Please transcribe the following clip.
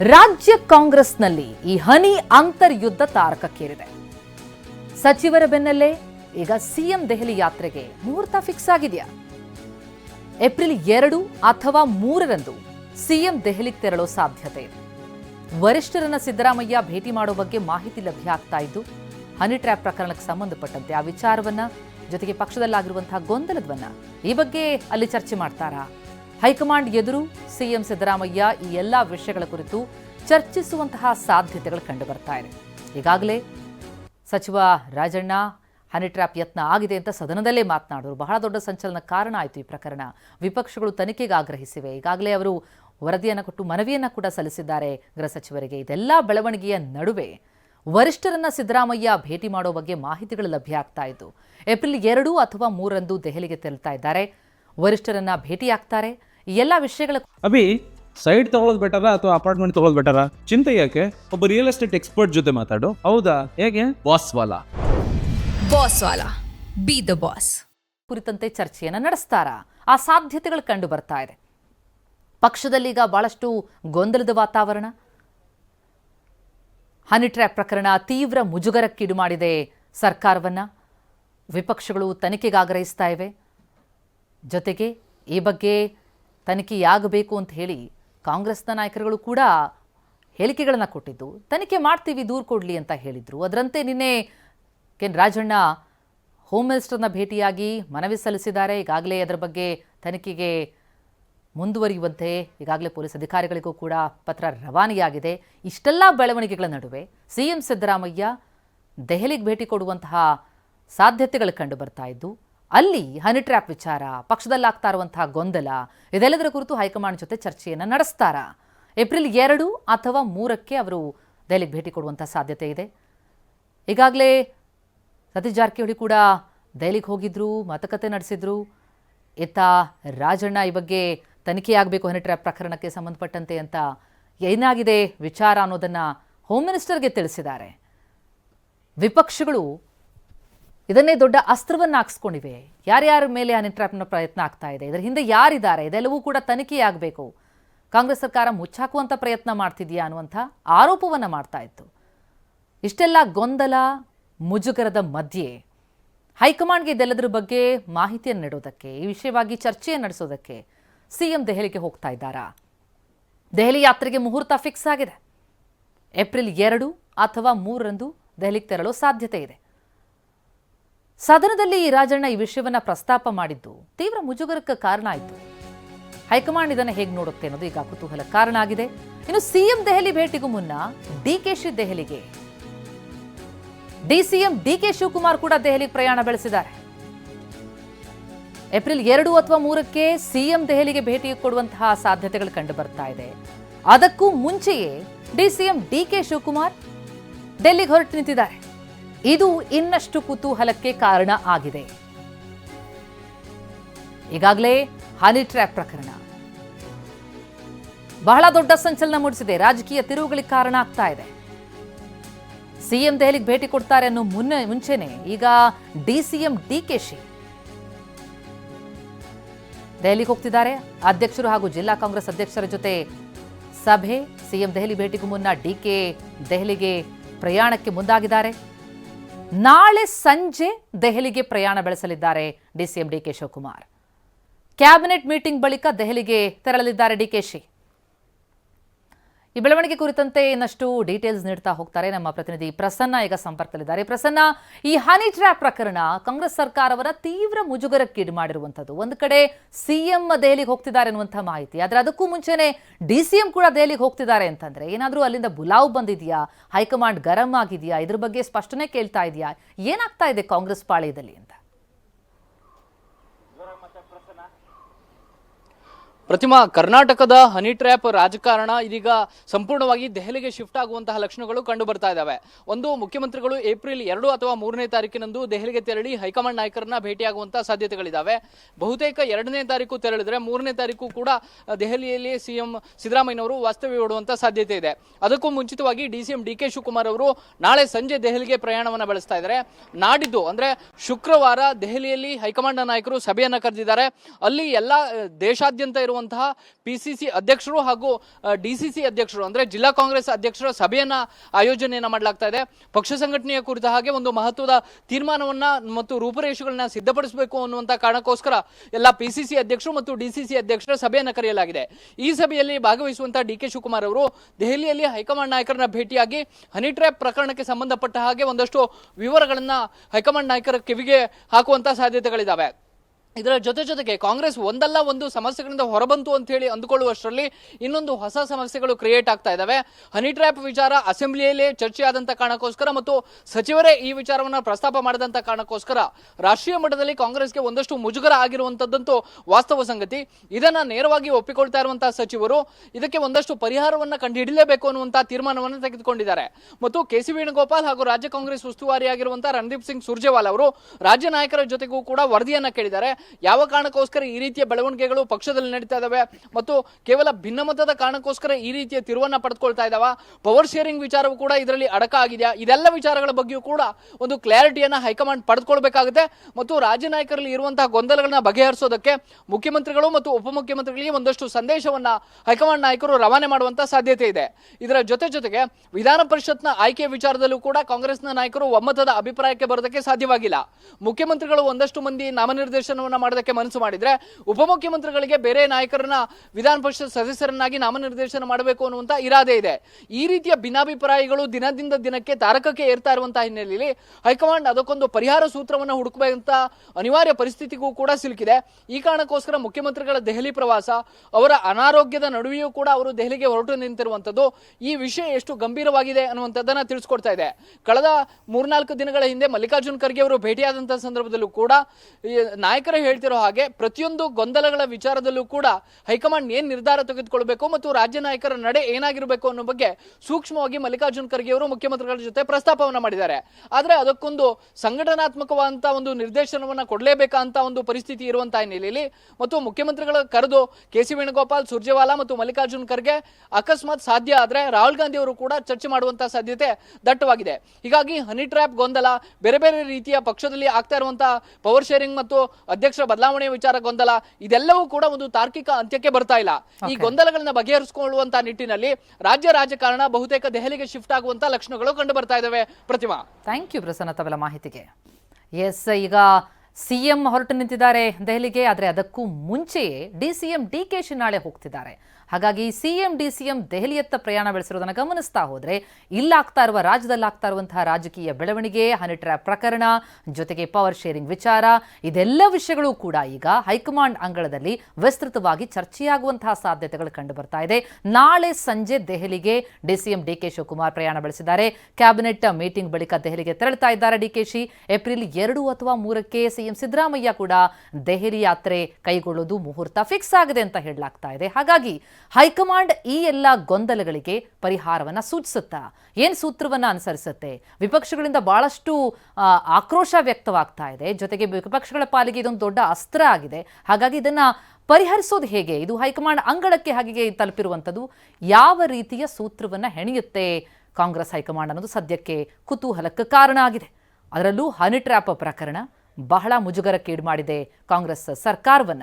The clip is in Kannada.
ರಾಜ್ಯ ಕಾಂಗ್ರೆಸ್ನಲ್ಲಿ ಈ ಹನಿ ಅಂತರ್ಯುದ್ಧ ತಾರಕಕ್ಕೇರಿದೆ. ಸಚಿವರ ಬೆನ್ನಲ್ಲೇ ಈಗ ಸಿಎಂ ದೆಹಲಿ ಯಾತ್ರೆಗೆ ಮುಹೂರ್ತ ಫಿಕ್ಸ್ ಆಗಿದೆಯಾ? ಏಪ್ರಿಲ್ ಎರಡು ಅಥವಾ ಮೂರರಂದು ಸಿಎಂ ದೆಹಲಿಗೆ ತೆರಳೋ ಸಾಧ್ಯತೆ ಇದೆ. ವರಿಷ್ಠರನ್ನ ಸಿದ್ದರಾಮಯ್ಯ ಭೇಟಿ ಮಾಡೋ ಬಗ್ಗೆ ಮಾಹಿತಿ ಲಭ್ಯ ಆಗ್ತಾ ಇದ್ದು, ಹನಿ ಟ್ರ್ಯಾಪ್ ಪ್ರಕರಣಕ್ಕೆ ಸಂಬಂಧಪಟ್ಟಂತೆ ಆ ವಿಚಾರವನ್ನ ಜೊತೆಗೆ ಪಕ್ಷದಲ್ಲಾಗಿರುವಂತಹ ಗೊಂದಲದವನ್ನ ಈ ಬಗ್ಗೆ ಅಲ್ಲಿ ಚರ್ಚೆ ಮಾಡ್ತಾರಾ? ಹೈಕಮಾಂಡ್ ಎದುರು ಸಿಎಂ ಸಿದ್ದರಾಮಯ್ಯ ಈ ಎಲ್ಲಾ ವಿಷಯಗಳ ಕುರಿತು ಚರ್ಚಿಸುವಂತಹ ಸಾಧ್ಯತೆಗಳು ಕಂಡುಬರ್ತಾ ಇದೆ. ಈಗಾಗಲೇ ಸಚಿವ ರಾಜಣ್ಣ ಹನಿ ಟ್ರ್ಯಾಪ್ ಯತ್ನ ಆಗಿದೆ ಅಂತ ಸದನದಲ್ಲೇ ಮಾತನಾಡಿದರು. ಬಹಳ ದೊಡ್ಡ ಸಂಚಲನ ಕಾರಣ ಆಯಿತು ಈ ಪ್ರಕರಣ. ವಿಪಕ್ಷಗಳು ತನಿಖೆಗೆ ಆಗ್ರಹಿಸಿವೆ. ಈಗಾಗಲೇ ಅವರು ವರದಿಯನ್ನು ಕೊಟ್ಟು ಮನವಿಯನ್ನು ಕೂಡ ಸಲ್ಲಿಸಿದ್ದಾರೆ ಗೃಹ ಸಚಿವರಿಗೆ. ಇದೆಲ್ಲ ಬೆಳವಣಿಗೆಯ ನಡುವೆ ವರಿಷ್ಠರನ್ನ ಸಿದ್ದರಾಮಯ್ಯ ಭೇಟಿ ಮಾಡೋ ಬಗ್ಗೆ ಮಾಹಿತಿಗಳು ಲಭ್ಯ ಆಗ್ತಾ ಇದ್ದು, ಏಪ್ರಿಲ್ ಎರಡು ಅಥವಾ ಮೂರರಂದು ದೆಹಲಿಗೆ ತೆರಳ್ತಾ ಇದ್ದಾರೆ. ವರಿಷ್ಠರನ್ನ ಭೇಟಿಯಾಗ್ತಾರೆ. ಎಲ್ಲ ವಿಷಯಗಳ ಅಭಿ ಸೈಡ್ ತಗೊಳ್ಳೋದು ಬೆಟರ ಅಥವಾ ಅಪಾರ್ಟ್ಮೆಂಟ್ ತಗೊಳ್ಳೋದು ಬೆಟರ ಚಿಂತೆ ಯಾಕೆ? ಒಬ್ಬ ರಿಯಲ್ ಎಸ್ಟೇಟ್ ಎಕ್ಸ್ಪರ್ಟ್ ಜೊತೆ ಮಾತಾಡು. ಹೌದಾ? ಹೇಗೆ? ಬಾಸ್ ವಾಲಾ. ಬಾಸ್ ವಾಲಾ. ಬಿ ದ ಬಾಸ್ ಕುರಿತಂತೆ ಚರ್ಚೆಯನ್ನು ನಡೆಸ್ತಾರ? ಆ ಸಾಧ್ಯತೆಗಳು ಕಂಡು ಬರ್ತಾ ಇದೆ. ಪಕ್ಷದಲ್ಲೀಗ ಬಹಳಷ್ಟು ಗೊಂದಲದ ವಾತಾವರಣ. ಹನಿ ಟ್ರ್ಯಾಪ್ ಪ್ರಕರಣ ತೀವ್ರ ಮುಜುಗರಕ್ಕೀಡು ಮಾಡಿದೆ ಸರ್ಕಾರವನ್ನ. ವಿಪಕ್ಷಗಳು ತನಿಖೆಗೆ ಆಗ್ರಹಿಸ್ತಾ ಇವೆ. ಜೊತೆಗೆ ಈ ಬಗ್ಗೆ ತನಿಖೆಯಾಗಬೇಕು ಅಂತ ಹೇಳಿ ಕಾಂಗ್ರೆಸ್ನ ನಾಯಕರುಗಳು ಕೂಡ ಹೇಳಿಕೆಗಳನ್ನು ಕೊಟ್ಟಿದ್ದು. ತನಿಖೆ ಮಾಡ್ತೀವಿ, ದೂರು ಕೊಡಲಿ ಅಂತ ಹೇಳಿದರು. ಅದರಂತೆ ನಿನ್ನೆ ಕೆನ್ ರಾಜಣ್ಣ ಹೋಮ್ ಮಿನಿಸ್ಟರ್ನ ಭೇಟಿಯಾಗಿ ಮನವಿ ಸಲ್ಲಿಸಿದ್ದಾರೆ. ಈಗಾಗಲೇ ಅದರ ಬಗ್ಗೆ ತನಿಖೆಗೆ ಮುಂದುವರಿಯುವಂತೆ ಈಗಾಗಲೇ ಪೊಲೀಸ್ ಅಧಿಕಾರಿಗಳಿಗೂ ಕೂಡ ಪತ್ರ ರವಾನೆಯಾಗಿದೆ. ಇಷ್ಟೆಲ್ಲ ಬೆಳವಣಿಗೆಗಳ ನಡುವೆ ಸಿ ಎಂ ಸಿದ್ದರಾಮಯ್ಯ ದೆಹಲಿಗೆ ಭೇಟಿ ಕೊಡುವಂತಹ ಸಾಧ್ಯತೆಗಳು ಕಂಡು ಬರ್ತಾ ಇದ್ದು ಅಲ್ಲಿ ಹನಿ ಟ್ರ್ಯಾಪ್ ವಿಚಾರ ಪಕ್ಷದಲ್ಲಾಗ್ತಾ ಇರುವಂತಹ ಗೊಂದಲ, ಇದೆಲ್ಲದರ ಕುರಿತು ಹೈಕಮಾಂಡ್ ಜೊತೆ ಚರ್ಚೆಯನ್ನು ನಡೆಸ್ತಾರ. ಏಪ್ರಿಲ್ ಎರಡು ಅಥವಾ ಮೂರಕ್ಕೆ ಅವರು ದೆಹಲಿಗೆ ಭೇಟಿ ಕೊಡುವಂತಹ ಸಾಧ್ಯತೆ ಇದೆ. ಈಗಾಗಲೇ ಸತೀಶ್ ಜಾರಕಿಹೊಳಿ ಕೂಡ ದೆಹಲಿಗೆ ಹೋಗಿದ್ರು, ಮಾತುಕತೆ ನಡೆಸಿದ್ರು. ಇತ್ತ ರಾಜಣ್ಣ ಈ ಬಗ್ಗೆ ತನಿಖೆಯಾಗಬೇಕು ಹನಿ ಟ್ರ್ಯಾಪ್ ಪ್ರಕರಣಕ್ಕೆ ಸಂಬಂಧಪಟ್ಟಂತೆ ಅಂತ ಏನಾಗಿದೆ ವಿಚಾರ ಅನ್ನೋದನ್ನ ಹೋಮ್ ಮಿನಿಸ್ಟರ್ಗೆ ತಿಳಿಸಿದ್ದಾರೆ. ವಿಪಕ್ಷಗಳು ಇದನ್ನೇ ದೊಡ್ಡ ಅಸ್ತ್ರವನ್ನ ಹಾಕ್ಸ್ಕೊಂಡಿವೆ. ಯಾರ್ಯಾರ ಮೇಲೆ ಹನಿ ಟ್ರ್ಯಾಪ್ನ ಪ್ರಯತ್ನ ಆಗ್ತಾ ಇದೆ? ಇದರ ಹಿಂದೆ ಯಾರಿದ್ದಾರೆ? ಇದೆಲ್ಲವೂ ಕೂಡ ತನಿಖೆಯಾಗಬೇಕು ಕಾಂಗ್ರೆಸ್ ಸರ್ಕಾರ ಮುಚ್ಚಾಕುವಂಥ ಪ್ರಯತ್ನ ಮಾಡ್ತಿದೆಯಾ ಅನ್ನುವಂಥ ಆರೋಪವನ್ನ ಮಾಡ್ತಾ ಇತ್ತು. ಇಷ್ಟೆಲ್ಲ ಗೊಂದಲ ಮುಜುಗರದ ಮಧ್ಯೆ ಹೈಕಮಾಂಡ್ಗೆ ಇದೆಲ್ಲದರ ಬಗ್ಗೆ ಮಾಹಿತಿಯನ್ನು ನೀಡೋದಕ್ಕೆ, ಈ ವಿಷಯವಾಗಿ ಚರ್ಚೆಯನ್ನು ನಡೆಸೋದಕ್ಕೆ ಸಿಎಂ ದೆಹಲಿಗೆ ಹೋಗ್ತಾ ಇದ್ದಾರಾ? ದೆಹಲಿ ಯಾತ್ರೆಗೆ ಮುಹೂರ್ತ ಫಿಕ್ಸ್ ಆಗಿದೆ. ಏಪ್ರಿಲ್ ಎರಡು ಅಥವಾ ಮೂರರಂದು ದೆಹಲಿಗೆ ತೆರಳೋ ಸಾಧ್ಯತೆ ಇದೆ. ಸದನದಲ್ಲಿ ಈ ರಾಜಣ್ಣ ಈ ವಿಷಯವನ್ನ ಪ್ರಸ್ತಾಪ ಮಾಡಿದ್ದು ತೀವ್ರ ಮುಜುಗರಕ್ಕೆ ಕಾರಣ ಆಯಿತು. ಹೈಕಮಾಂಡ್ ಇದನ್ನು ಹೇಗೆ ನೋಡುತ್ತೆ ಅನ್ನೋದು ಈಗ ಕುತೂಹಲ ಕಾರಣ ಆಗಿದೆ. ಇನ್ನು ಸಿಎಂ ದೆಹಲಿ ಭೇಟಿಗೂ ಮುನ್ನ ಡಿಕೆಶಿ ದೆಹಲಿಗೆ. ಡಿಸಿಎಂ ಡಿಕೆ ಶಿವಕುಮಾರ್ ಕೂಡ ದೆಹಲಿಗೆ ಪ್ರಯಾಣ ಬೆಳೆಸಿದ್ದಾರೆ. ಏಪ್ರಿಲ್ ಎರಡು ಅಥವಾ ಮೂರಕ್ಕೆ ಸಿಎಂ ದೆಹಲಿಗೆ ಭೇಟಿ ಕೊಡುವಂತಹ ಸಾಧ್ಯತೆಗಳು ಕಂಡು ಬರ್ತಾ ಇದೆ. ಅದಕ್ಕೂ ಮುಂಚೆಯೇ ಡಿಸಿಎಂ ಡಿಕೆ ಶಿವಕುಮಾರ್ ಡೆಲ್ಲಿಗೆ ಹೊರಟು ನಿಂತಿದ್ದಾರೆ. ಇದು ಇನ್ನಷ್ಟು ಕುತೂಹಲಕ್ಕೆ ಕಾರಣ ಆಗಿದೆ. ಈಗಾಗಲೇ ಹನಿ ಟ್ರ್ಯಾಪ್ ಪ್ರಕರಣ. ಬಹಳ ದೊಡ್ಡ ಸಂಚಲನ ಮೂಡಿಸಿದೆ. ರಾಜಕೀಯ ತಿರುವುಗಳಿಗೆ ಕಾರಣ ಆಗ್ತಾ ಇದೆ. ಸಿಎಂ ದೆಹಲಿಗೆ ಭೇಟಿ ಕೊಡ್ತಾರೆ ಅನ್ನೋ ಮುನ್ನ, ಮುಂಚೆನೆ ಈಗ ಡಿಸಿಎಂ ಡಿಕೆಶಿ ದೆಹಲಿಗೆ ಹೋಗ್ತಿದ್ದಾರೆ. ಅಧ್ಯಕ್ಷರು ಹಾಗೂ ಜಿಲ್ಲಾ ಕಾಂಗ್ರೆಸ್ ಅಧ್ಯಕ್ಷರ ಜೊತೆ ಸಭೆ. ಸಿಎಂ ದೆಹಲಿ ಭೇಟಿಗೂ ಮುನ್ನ ಡಿಕೆ ದೆಹಲಿಗೆ ಪ್ರಯಾಣಕ್ಕೆ ಮುಂದಾಗಿದ್ದಾರೆ. ನಾಳೆ ಸಂಜೆ ದೆಹಲಿಗೆ ಪ್ರಯಾಣ ಬೆಳೆಸಲಿದ್ದಾರೆ DCM D K Shivakumar. Cabinet meeting ಬಳಿಕ ದೆಹಲಿಗೆ ತೆರಳಲಿದ್ದಾರೆ ಡಿಕೆಶಿ ಈ ಬೆಳವಣಿಗೆ ಕುರಿತಂತೆ ಇನ್ನಷ್ಟು ಡೀಟೇಲ್ಸ್ ನೀಡ್ತಾ ಹೋಗ್ತಾರೆ ನಮ್ಮ ಪ್ರತಿನಿಧಿ ಪ್ರಸನ್ನ ಈಗ ಸಂಪರ್ಕದಲ್ಲಿದ್ದಾರೆ. ಪ್ರಸನ್ನ, ಈ ಹನಿ ಟ್ರ್ಯಾಪ್ ಪ್ರಕರಣ ಕಾಂಗ್ರೆಸ್ ಸರ್ಕಾರವರ ತೀವ್ರ ಮುಜುಗರಕ್ಕೀಡು ಮಾಡಿರುವಂಥದ್ದು ಒಂದು ಕಡೆ ಸಿಎಂ ದೆಹಲಿಗೆ ಹೋಗ್ತಿದ್ದಾರೆ ಅನ್ನುವಂಥ ಮಾಹಿತಿ, ಆದರೆ ಅದಕ್ಕೂ ಮುಂಚೆನೆ ಡಿಸಿಎಂ ಕೂಡ ದೆಹಲಿಗೆ ಹೋಗ್ತಿದ್ದಾರೆ ಅಂತಂದ್ರೆ ಏನಾದರೂ ಅಲ್ಲಿಂದ ಬುಲಾವ್ ಬಂದಿದೆಯಾ? ಹೈಕಮಾಂಡ್ ಗರಂ ಆಗಿದೆಯಾ? ಇದ್ರ ಬಗ್ಗೆ ಸ್ಪಷ್ಟನೆ ಕೇಳ್ತಾ ಇದೆಯಾ? ಏನಾಗ್ತಾ ಇದೆ ಕಾಂಗ್ರೆಸ್ ಪಾಳ್ಯದಲ್ಲಿ ಅಂತ? ಪ್ರತಿಮಾ ಕರ್ನಾಟಕದ ಹನಿ ಟ್ರ್ಯಾಪ್ ರಾಜಕಾರಣ ಇದೀಗ ಸಂಪೂರ್ಣವಾಗಿ ದೆಹಲಿಗೆ ಶಿಫ್ಟ್ ಆಗುವಂತಹ ಲಕ್ಷಣಗಳು ಕಂಡು ಬರ್ತಾ ಇದ್ದಾವೆ ಒಂದು, ಮುಖ್ಯಮಂತ್ರಿಗಳು ಏಪ್ರಿಲ್ ಎರಡು ಅಥವಾ ಮೂರನೇ ತಾರೀಕಿನಂದು ದೆಹಲಿಗೆ ತೆರಳಿ ಹೈಕಮಾಂಡ್ ನಾಯಕರನ್ನ ಭೇಟಿಯಾಗುವಂತಹ ಸಾಧ್ಯತೆಗಳಿದ್ದಾವೆ ಬಹುತೇಕ ಎರಡನೇ ತಾರೀಕು ತೆರಳಿದ್ರೆ ಮೂರನೇ ತಾರೀಕು ಕೂಡ ದೆಹಲಿಯಲ್ಲಿ ಸಿಎಂ ಸಿದ್ದರಾಮಯ್ಯನವರು ವಾಸ್ತವ್ಯ ಹೂಡುವಂತಹ ಸಾಧ್ಯತೆ ಇದೆ. ಅದಕ್ಕೂ ಮುಂಚಿತವಾಗಿ D C M D K Shivakumar ಅವರು ನಾಳೆ ಸಂಜೆ ದೆಹಲಿಗೆ ಪ್ರಯಾಣವನ್ನು ಬೆಳೆಸ್ತಾ ಇದ್ದಾರೆ ನಾಡಿದ್ದು ಅಂದ್ರೆ ಶುಕ್ರವಾರ ದೆಹಲಿಯಲ್ಲಿ ಹೈಕಮಾಂಡ್ ನಾಯಕರು ಸಭೆಯನ್ನ ಕರೆದಿದ್ದಾರೆ. ಅಲ್ಲಿ ಎಲ್ಲ ದೇಶಾದ್ಯಂತ ಇರುವಂತಹ ಮಾಡಿರುವಂತಹ ಪಿ ಸಿ ಸಿ ಅಧ್ಯಕ್ಷರು ಹಾಗೂ ಡಿ ಸಿ ಸಿ ಅಧ್ಯಕ್ಷರು, ಅಂದ್ರೆ ಜಿಲ್ಲಾ ಕಾಂಗ್ರೆಸ್ ಅಧ್ಯಕ್ಷರ ಸಭೆಯನ್ನ, ಆಯೋಜನೆಯನ್ನ ಮಾಡಲಾಗ್ತಾ ಇದೆ. ಪಕ್ಷ ಸಂಘಟನೆಯ ಕುರಿತ ಹಾಗೆ ಒಂದು ಮಹತ್ವದ ತೀರ್ಮಾನವನ್ನ ಮತ್ತು ರೂಪುರೇಷೆಗಳನ್ನ ಸಿದ್ಧಪಡಿಸಬೇಕು ಅನ್ನುವಂತ ಕಾರಣಕ್ಕೋಸ್ಕರ ಎಲ್ಲ ಪಿ ಸಿ ಸಿ ಅಧ್ಯಕ್ಷರು ಮತ್ತು ಡಿ ಸಿ ಸಿ ಅಧ್ಯಕ್ಷರ ಸಭೆಯನ್ನ ಕರೆಯಲಾಗಿದೆ. ಈ ಸಭೆಯಲ್ಲಿ ಭಾಗವಹಿಸುವಂತಹ ಡಿ ಕೆ ಶಿವಕುಮಾರ್ ಅವರು ದೆಹಲಿಯಲ್ಲಿ ಹೈಕಮಾಂಡ್ ನಾಯಕರನ್ನ ಭೇಟಿಯಾಗಿ ಹನಿ ಟ್ರ್ಯಾಪ್ ಪ್ರಕರಣಕ್ಕೆ ಸಂಬಂಧಪಟ್ಟ ಹಾಗೆ ಒಂದಷ್ಟು ವಿವರಗಳನ್ನ ಹೈಕಮಾಂಡ್ ನಾಯಕರ ಕಿವಿಗೆ ಹಾಕುವಂತಹ ಸಾಧ್ಯತೆಗಳಿದಾವೆ. ಇದರ ಜೊತೆ ಜೊತೆಗೆ ಕಾಂಗ್ರೆಸ್ ಒಂದಲ್ಲ ಒಂದು ಸಮಸ್ಯೆಗಳಿಂದ ಹೊರಬಂತು ಅಂತ ಹೇಳಿ ಅಂದುಕೊಳ್ಳುವಷ್ಟರಲ್ಲಿ ಇನ್ನೊಂದು ಹೊಸ ಸಮಸ್ಯೆಗಳು ಕ್ರಿಯೇಟ್ ಆಗ್ತಾ ಇದಾವೆ. ಹನಿ ಟ್ರ್ಯಾಪ್ ವಿಚಾರ ಅಸೆಂಬ್ಲಿಯಲ್ಲಿ ಚರ್ಚೆಯಾದಂತ ಕಾರಣಕ್ಕೋಸ್ಕರ ಮತ್ತು ಸಚಿವರೇ ಈ ವಿಚಾರವನ್ನು ಪ್ರಸ್ತಾಪ ಮಾಡಿದಂತ ಕಾರಣಕ್ಕೋಸ್ಕರ ರಾಷ್ಟ್ರೀಯ ಮಟ್ಟದಲ್ಲಿ ಕಾಂಗ್ರೆಸ್ಗೆ ಒಂದಷ್ಟು ಮುಜುಗರ ಆಗಿರುವಂತದ್ದಂತೂ ವಾಸ್ತವ ಸಂಗತಿ. ಇದನ್ನ ನೇರವಾಗಿ ಒಪ್ಪಿಕೊಳ್ತಾ ಇರುವಂತಹ ಸಚಿವರು ಇದಕ್ಕೆ ಒಂದಷ್ಟು ಪರಿಹಾರವನ್ನ ಕಂಡುಹಿಡಿಯಲೇಬೇಕು ಅನ್ನುವಂತಹ ತೀರ್ಮಾನವನ್ನು ತೆಗೆದುಕೊಂಡಿದ್ದಾರೆ. ಮತ್ತು ಕೆ ಸಿ ವೇಣುಗೋಪಾಲ್ ಹಾಗೂ ರಾಜ್ಯ ಕಾಂಗ್ರೆಸ್ ಉಸ್ತುವಾರಿಯಾಗಿರುವಂತಹ ರಣದೀಪ್ ಸಿಂಗ್ ಸುರ್ಜೇವಾಲ್ ಅವರು ರಾಜ್ಯ ನಾಯಕರ ಜೊತೆಗೂ ಕೂಡ ವರದಿಯನ್ನ ಕೇಳಿದ್ದಾರೆ. ಯಾವ ಕಾರಣಕ್ಕೋಸ್ಕರ ಈ ರೀತಿಯ ಬೆಳವಣಿಗೆಗಳು ಪಕ್ಷದಲ್ಲಿ ನಡೀತಾ ಇದಾವೆ ಮತ್ತು ಕೇವಲ ಭಿನ್ನಮತದ ಕಾರಣಕ್ಕೋಸ್ಕರ ಈ ರೀತಿಯ ತಿರುವನ್ನ ಪಡೆದುಕೊಳ್ತಾ ಇದಾವ? ಪವರ್ ಶೇರಿಂಗ್ ವಿಚಾರವೂ ಕೂಡ ಇದರಲ್ಲಿ ಅಡಕ ಆಗಿದೆಯಾ? ಇದೆಲ್ಲ ವಿಚಾರಗಳ ಬಗ್ಗೆಯೂ ಕೂಡ ಒಂದು ಕ್ಲಾರಿಟಿಯನ್ನು ಹೈಕಮಾಂಡ್ ಪಡೆದುಕೊಳ್ಬೇಕಾಗುತ್ತೆ. ಮತ್ತು ರಾಜ್ಯ ನಾಯಕರಲ್ಲಿ ಇರುವಂತಹ ಗೊಂದಲಗಳನ್ನ ಬಗೆಹರಿಸೋದಕ್ಕೆ ಮುಖ್ಯಮಂತ್ರಿಗಳು ಮತ್ತು ಉಪಮುಖ್ಯಮಂತ್ರಿಗಳಿಗೆ ಒಂದಷ್ಟು ಸಂದೇಶವನ್ನ ಹೈಕಮಾಂಡ್ ನಾಯಕರು ರವಾನೆ ಮಾಡುವಂತ ಸಾಧ್ಯತೆ ಇದೆ. ಇದರ ಜೊತೆ ಜೊತೆಗೆ ವಿಧಾನ ಪರಿಷತ್ನ ಆಯ್ಕೆ ವಿಚಾರದಲ್ಲೂ ಕೂಡ ಕಾಂಗ್ರೆಸ್ನ ನಾಯಕರು ಒಮ್ಮತದ ಅಭಿಪ್ರಾಯಕ್ಕೆ ಬರೋದಕ್ಕೆ ಸಾಧ್ಯವಾಗಿಲ್ಲ. ಮುಖ್ಯಮಂತ್ರಿಗಳು ಒಂದಷ್ಟು ಮಂದಿ ನಾಮನಿರ್ದೇಶನವನ್ನ ಮಾಡೋದಕ್ಕೆ ಮನಸ್ಸು ಮಾಡಿದ್ರೆ ಉಪಮುಖ್ಯಮಂತ್ರಿಗಳಿಗೆ ಬೇರೆ ನಾಯಕರನ್ನ ವಿಧಾನ ಪರಿಷತ್ ಸದಸ್ಯರನ್ನಾಗಿ ನಾಮನಿರ್ದೇಶನ ಮಾಡಬೇಕು ಅನ್ನುವಂತ ಇರಾದೆ ಇದೆ. ಈ ರೀತಿಯ ಭಿನ್ನಾಭಿಪ್ರಾಯಗಳು ದಿನದಿಂದ ದಿನಕ್ಕೆ ತಾರಕಕ್ಕೆ ಏರ್ತಾ ಇರುವಂತಹ ಹಿನ್ನೆಲೆಯಲ್ಲಿ ಹೈಕಮಾಂಡ್ ಅದಕ್ಕೊಂದು ಪರಿಹಾರ ಸೂತ್ರವನ್ನು ಹುಡುಕಬೇಕಂತ ಅನಿವಾರ್ಯ ಪರಿಸ್ಥಿತಿಗೂ ಕೂಡ ಸಿಲುಕಿದೆ. ಈ ಕಾರಣಕ್ಕೋಸ್ಕರ ಮುಖ್ಯಮಂತ್ರಿಗಳ ದೆಹಲಿ ಪ್ರವಾಸ, ಅವರ ಅನಾರೋಗ್ಯದ ನಡುವೆಯೂ ಕೂಡ ಅವರು ದೆಹಲಿಗೆ ಹೊರಟು ನಿಂತಿರುವಂತದ್ದು ಈ ವಿಷಯ ಎಷ್ಟು ಗಂಭೀರವಾಗಿದೆ ಅನ್ನುವಂಥದ್ದನ್ನ ತಿಳಿಸ್ಕೊಡ್ತಾ ಇದೆ. ಕಳೆದ ಮೂರ್ನಾಲ್ಕು ದಿನಗಳ ಹಿಂದೆ ಮಲ್ಲಿಕಾರ್ಜುನ್ ಖರ್ಗೆ ಅವರು ಭೇಟಿಯಾದಂತಹ ಸಂದರ್ಭದಲ್ಲೂ ಕೂಡ ಈ ನಾಯಕರು ಹೇಳ್ತಿರೋ ಹಾಗೆ ಪ್ರತಿಯೊಂದು ಗೊಂದಲಗಳ ವಿಚಾರದಲ್ಲೂ ಕೂಡ ಹೈಕಮಾಂಡ್ ಏನ್ ನಿರ್ಧಾರ ತೆಗೆದುಕೊಳ್ಬೇಕು ಮತ್ತು ರಾಜ್ಯ ನಾಯಕರ ನಡೆ ಏನಾಗಿರಬೇಕು ಅನ್ನೋ ಬಗ್ಗೆ ಸೂಕ್ಷ್ಮವಾಗಿ ಮಲ್ಲಿಕಾರ್ಜುನ್ ಖರ್ಗೆ ಅವರು ಮುಖ್ಯಮಂತ್ರಿಗಳ ಜೊತೆ ಪ್ರಸ್ತಾಪವನ್ನ ಮಾಡಿದ್ದಾರೆ. ಆದ್ರೆ ಅದಕ್ಕೊಂದು ಸಂಘಟನಾತ್ಮಕವಾದಂತಹ ಒಂದು ನಿರ್ದೇಶನವನ್ನ ಕೊಡಲೇಬೇಕಂತ ಒಂದು ಪರಿಸ್ಥಿತಿ ಇರುವಂತಹ ಹಿನ್ನೆಲೆಯಲ್ಲಿ ಮತ್ತು ಮುಖ್ಯಮಂತ್ರಿಗಳ ಕರೆದು ಕೆ ಸಿ ವೇಣುಗೋಪಾಲ್, ಸುರ್ಜೇವಾಲಾ ಮತ್ತು ಮಲ್ಲಿಕಾರ್ಜುನ್ ಖರ್ಗೆ ಅಕಸ್ಮಾತ್ ಸಾಧ್ಯ ಆದ್ರೆ ರಾಹುಲ್ ಗಾಂಧಿ ಅವರು ಕೂಡ ಚರ್ಚೆ ಮಾಡುವಂತಹ ಸಾಧ್ಯತೆ ದಟ್ಟವಾಗಿದೆ. ಹೀಗಾಗಿ ಹನಿ ಟ್ರ್ಯಾಪ್ ಗೊಂದಲ ಬೇರೆ ಬೇರೆ ರೀತಿಯ ಪಕ್ಷದಲ್ಲಿ ಆಗ್ತಾ ಇರುವಂತಹ ಪವರ್ ಶೇರಿಂಗ್ ಮತ್ತು ಅಧ್ಯಕ್ಷರ ಬದಲಾವಣೆ ವಿಚಾರ ಗೊಂದಲ ಇದೆಲ್ಲವೂ ಕೂಡ ಒಂದು ತಾರ್ಕಿಕ ಅಂತ್ಯಕ್ಕೆ ಬರ್ತಾ ಇಲ್ಲ. ಈ ಗೊಂದಲಗಳನ್ನ ಬಗೆಹರಿಸಿಕೊಳ್ಳುವಂತ ನಿಟ್ಟಿನಲ್ಲಿ ರಾಜ್ಯ ರಾಜಕಾರಣ ಬಹುತೇಕ ದೆಹಲಿಗೆ ಶಿಫ್ಟ್ ಆಗುವಂತ ಲಕ್ಷಣಗಳು ಕಂಡು ಬರ್ತಾ ಇದಾವೆ. ಪ್ರತಿಮಾ. ಥ್ಯಾಂಕ್ ಯು ಪ್ರಸನ್ನ ತವೆಲ್ಲ ಮಾಹಿತಿಗೆ. ಎಸ್ ಈಗ ಸಿ ಎಂ ಹೊರಟು ನಿಂತಿದ್ದಾರೆ ದೆಹಲಿಗೆ, ಆದರೆ ಅದಕ್ಕೂ ಮುಂಚೆಯೇ ಡಿಸಿಎಂ ಸಿ ಡಿ ಕೆ ಶಿನಾಳೆ ಹೋಗ್ತಿದ್ದಾರೆ. ಹಾಗಾಗಿ C M D C M ದೆಹಲಿಯತ್ತ ಪ್ರಯಾಣ ಬೆಳೆಸಿರೋದನ್ನು ಗಮನಿಸ್ತಾ ಹೋದರೆ ಇಲ್ಲಾಗ್ತಾ ಇರುವ ರಾಜ್ಯದಲ್ಲಾಗ್ತಾ ಇರುವಂತಹ ರಾಜಕೀಯ ಬೆಳವಣಿಗೆ ಹನಿ ಪ್ರಕರಣ, ಜೊತೆಗೆ ಪವರ್ ಶೇರಿಂಗ್ ವಿಚಾರ, ಇದೆಲ್ಲ ವಿಷಯಗಳು ಕೂಡ ಈಗ ಹೈಕಮಾಂಡ್ ಅಂಗಳದಲ್ಲಿ ವಿಸ್ತೃತವಾಗಿ ಚರ್ಚೆಯಾಗುವಂತಹ ಸಾಧ್ಯತೆಗಳು ಕಂಡು ಬರ್ತಾ ಇದೆ. ನಾಳೆ ಸಂಜೆ ದೆಹಲಿಗೆ ಡಿಸಿಎಂ ಡಿ ಕೆ ಶಿವಕುಮಾರ್ ಪ್ರಯಾಣ ಬೆಳೆಸಿದ್ದಾರೆ. ಕ್ಯಾಬಿನೆಟ್ ಮೀಟಿಂಗ್ ಬಳಿಕ ದೆಹಲಿಗೆ ತೆರಳುತ್ತಾ ಇದ್ದಾರೆ ಡಿಕೆಶಿ ಏಪ್ರಿಲ್ ಎರಡು ಅಥವಾ ಮೂರಕ್ಕೆ ಸಿಎಂ ಸಿದ್ದರಾಮಯ್ಯ ಕೂಡ ದೆಹಲಿ ಯಾತ್ರೆ ಕೈಗೊಳ್ಳೋದು ಮುಹೂರ್ತ ಫಿಕ್ಸ್ ಆಗಿದೆ ಅಂತ ಹೇಳಲಾಗ್ತಾ ಇದೆ. ಹಾಗಾಗಿ ಹೈಕಮಾಂಡ್ ಈ ಎಲ್ಲ ಗೊಂದಲಗಳಿಗೆ ಪರಿಹಾರವನ್ನ ಸೂಚಿಸುತ್ತಾ, ಏನ್ ಸೂತ್ರವನ್ನ ಅನುಸರಿಸುತ್ತೆ? ವಿಪಕ್ಷಗಳಿಂದ ಬಹಳಷ್ಟು ಆಕ್ರೋಶ ವ್ಯಕ್ತವಾಗ್ತಾ ಇದೆ. ಜೊತೆಗೆ ವಿಪಕ್ಷಗಳ ಪಾಲಿಗೆ ಇದೊಂದು ದೊಡ್ಡ ಅಸ್ತ್ರ ಆಗಿದೆ. ಹಾಗಾಗಿ ಇದನ್ನ ಪರಿಹರಿಸೋದು ಹೇಗೆ? ಇದು ಹೈಕಮಾಂಡ್ ಅಂಗಳಕ್ಕೆ ಹಾಗೆ ತಲುಪಿರುವಂಥದ್ದು ಯಾವ ರೀತಿಯ ಸೂತ್ರವನ್ನ ಹೆಣೆಯುತ್ತೆ? ಕಾಂಗ್ರೆಸ್ ಹೈಕಮಾಂಡ್ ಅನ್ನೋದು ಸದ್ಯಕ್ಕೆ ಕುತೂಹಲಕ್ಕೆ ಕಾರಣ ಆಗಿದೆ. ಅದರಲ್ಲೂ ಹನಿ ಟ್ರ್ಯಾಪ್ ಪ್ರಕರಣ ಬಹಳ ಮುಜುಗರಕ್ಕೀಡು ಮಾಡಿದೆ ಕಾಂಗ್ರೆಸ್ ಸರ್ಕಾರವನ್ನ.